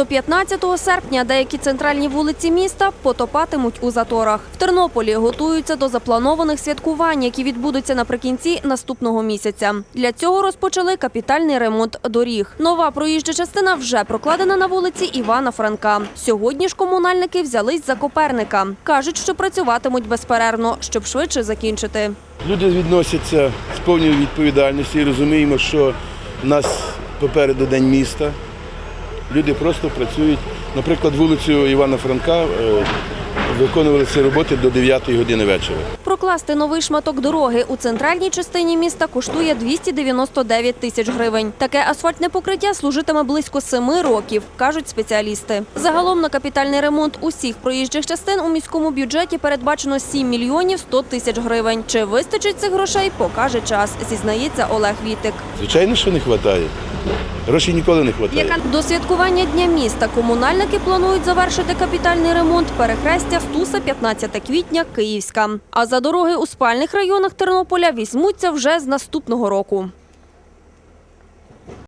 До 15 серпня деякі центральні вулиці міста потопатимуть у заторах. В Тернополі готуються до запланованих святкувань, які відбудуться наприкінці наступного місяця. Для цього розпочали капітальний ремонт доріг. Нова проїжджа частина вже прокладена на вулиці Івана Франка. Сьогодні ж комунальники взялись за Коперника. кажуть, що працюватимуть безперервно, щоб швидше закінчити. Люди відносяться з повною відповідальністю і розуміємо, що в нас попереду день міста. Люди просто працюють. Наприклад, вулицю Івана Франка е, виконували ці роботи до 9 години вечора. Прокласти новий шматок дороги у центральній частині міста коштує 299 тисяч гривень. Таке асфальтне покриття служитиме близько семи років, кажуть спеціалісти. Загалом на капітальний ремонт усіх проїжджих частин у міському бюджеті передбачено 7 мільйонів 100 тисяч гривень. Чи вистачить цих грошей, покаже час, зізнається Олег Вітик. Звичайно, що не вистачає. Грошей ніколи не вистачає. До святкування Дня міста комунальники планують завершити капітальний ремонт перехрестя Стуса 15 квітня Київська. А за дороги у спальних районах Тернополя візьмуться вже з наступного року.